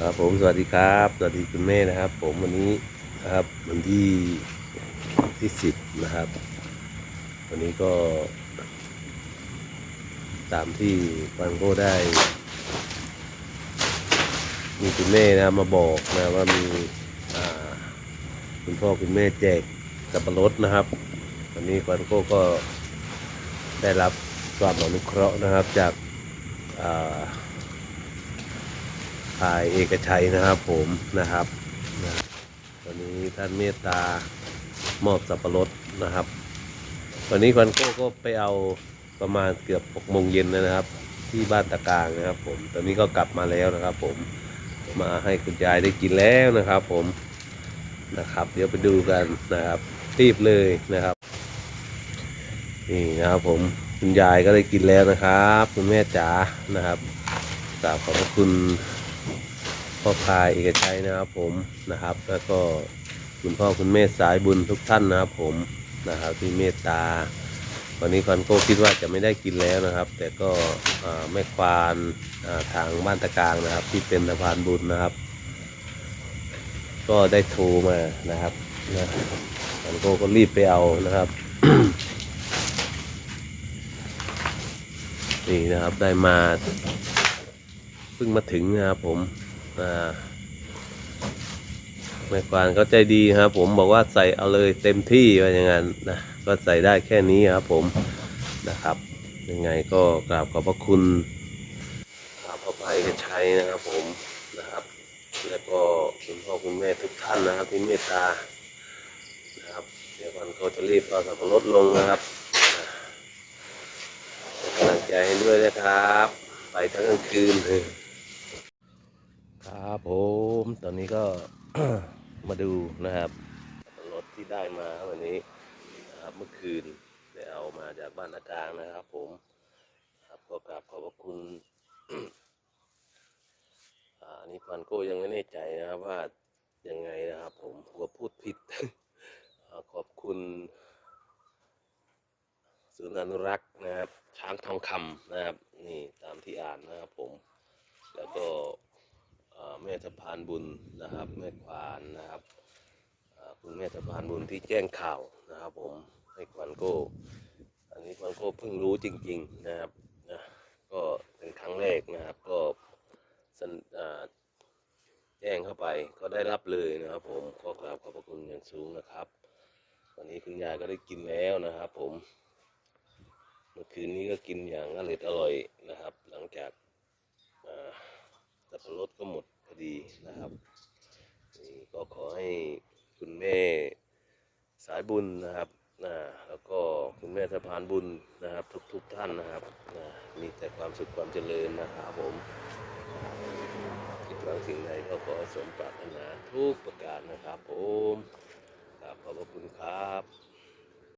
ครับผมสวัสดีครับ สวัสดีคุณแม่นะครับ ผมวันนี้นะครับวันที่ที่สิบนะครับ วันนี้ก็ ตามที่ฟันโก้ได้ มีคุณแม่นะมาบอกนะว่ามีคุณพ่อคุณแม่แจกสับปะรดนะครับ วันนี้ฟันโก้ก็ได้รับความอนุเคราะห์นะครับจาก อ่ายเอกชัยนะครับผมนะครับนะวันนี้ท่านเมตตามอบสับปะรดนะครับวันนี้ควันโก้ก็ไปเอาประมาณเกือบหกโมงเย็นนะครับ ที่บ้านตะกางนะครับ ผมตอนนี้ก็กลับมาแล้วนะครับ ผมมาให้คุณยายได้กินแล้วนะครับ ผมนะครับ เดี๋ยวไปดูกันนะครับรีบเลยนะครับนี่นะครับผมคุณยายก็ได้กินแล้วนะครับ คุณแม่จ๋านะครับกราบขอบพระคุณ พ่อพายเอกชัยนะครับผมนะครับ แล้วก็คุณพ่อคุณแม่สายบุญทุกท่านนะครับผมนะครับที่เมตตา วันนี้ควันโก้คิดว่าจะไม่ได้กินแล้วนะครับ แต่ก็แม่ควานาทางบ้านตะกางนะครับ ที่เป็นสะพานบุญนะครับ ก็ได้โทรมานะครับนะควันโก้ก็รีบไปเอานะครับนี่นะครับได้มาเพิ่งมาถึงนะครับผม แม่ควานเขาใจดีครับ ผมบอกว่าใส่เอาเลยเต็มที่ว่าอย่างนั้นนะก็ใส่ได้แค่นี้ครับ ผมนะครับ ยังไงก็กราบขอบพระคุณกราบพระภัยกระชัยนะครับ ผมนะครับ แล้วก็คุณพ่อคุณแม่ทุกท่านนะครับที่เมตตานะครับเดี๋ยววันเขาจะรีบเอาสับปะรดลงนะครับกำลังใจให้ด้วยนะครับ ไปทั้งกลางคืน ครับผมตอนนี้ก็มาดูนะครับรถที่ได้มาวันนี้นะครับเมื่อคืนได้เอามาจากบ้านอากลางนะครับ ผมครับก็กราบขอบพระคุณอันนี้พันโก้ยังไม่แน่ใจนะครับว่ายังไงนะครับ ผมกลัวพูดผิดอขอบคุณศูนย์อนุรักษ์นะครับ ช้างทองคำนะครับ นี่ตามที่อ่านนะครับผมแล้วก็ แม่สะพานบุญนะครับแม่ควานนะครับคุณแม่สะพานบุญที่แจ้งข่าวนะครับ ผมให้ควันโก้ อันนี้ควันโก้เพิ่งรู้จริง ๆนะครับนะก็เป็นครั้งแรกนะครับ ก็แจ้งเข้าไปก็ได้รับเลยนะครับ ผมก็กราบขอบพระคุณอย่างสูงนะครับวันนี้คุณยายก็ได้กินแล้วนะครับ ผม เมื่อคืนนี้ก็กินอย่างอร่อยอร่อยนะครับ หลังจากอ่า สับปะรดก็หมดพอดีนะครับนี่ก็ขอ ให้คุณแม่สายบุญนะครับนะแล้วก็คุณแม่สะพานบุญนะครับ ทุกๆท่านนะครับนะมีแต่ความสุขความเจริญนะครับผมคิดหวังสิ่งใดก็ขอสมปรารถนาทุกประการนะครับผมขอบพระคุณครับ